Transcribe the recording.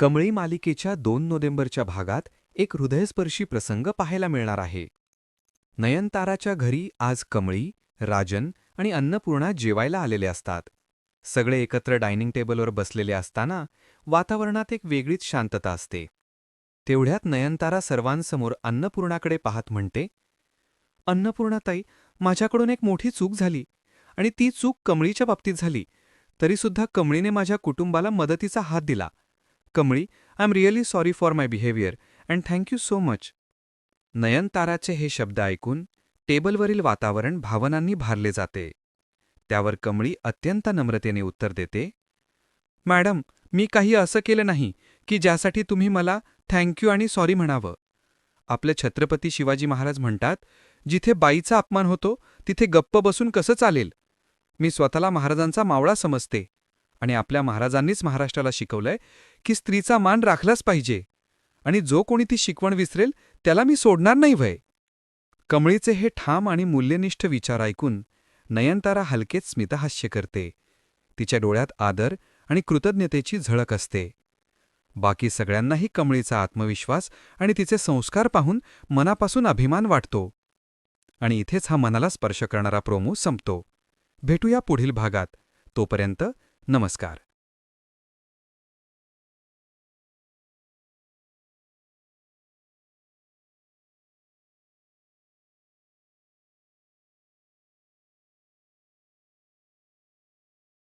कमळी मालिकेच्या दोन नोव्हेंबरच्या भागात एक हृदयस्पर्शी प्रसंग पाहायला मिळणार आहे. नयनताराच्या घरी आज कमळी राजन आणि अन्नपूर्णा जेवायला आलेले असतात. सगळे एकत्र डायनिंग टेबलवर बसलेले असताना वातावरणात एक वेगळीच शांतता असते. तेवढ्यात नयनतारा सर्वांसमोर अन्नपूर्णाकडे पाहत म्हणते अन्नपूर्णाताई माझ्याकडून एक मोठी चूक झाली आणि ती चूक कमळीच्या बाबतीत झाली. तरीसुद्धा कमळीने माझ्या कुटुंबाला मदतीचा हात दिला. Kamli I am really sorry for my behaviour and thank you so much नयनताराचे हे शब्द ऐकून टेबलवरील वातावरण भावनांनी भारले जाते. त्यावर कमळी अत्यंत नम्रतेने उत्तर देते मॅडम मी काही असं केलं नाही की ज्यासाठी तुम्ही मला थँक्यू आणि सॉरी म्हणावं. आपले छत्रपती शिवाजी महाराज म्हणतात जिथे बाईचा अपमान होतो तिथे गप्प बसून कसं चालेल? मी स्वतःला महाराजांचा मावळा समजते. आणि आपल्या महाराजांनीच महाराष्ट्राला शिकवलंय की स्त्रीचा मान राखलाच पाहिजे. आणि जो कोणी ती शिकवण विसरेल त्याला मी सोडणार नाही भय कमळीचे हे ठाम आणि मूल्यनिष्ठ विचार ऐकून नयनतारा हलकेच स्मितहास्य करते. तिच्या डोळ्यात आदर आणि कृतज्ञतेची झळक असते. बाकी सगळ्यांनाही कमळीचा आत्मविश्वास आणि तिचे संस्कार पाहून मनापासून अभिमान वाटतो. आणि इथेच हा मनाला स्पर्श करणारा प्रोमो संपतो. भेटूया पुढील भागात. तोपर्यंत नमस्कार.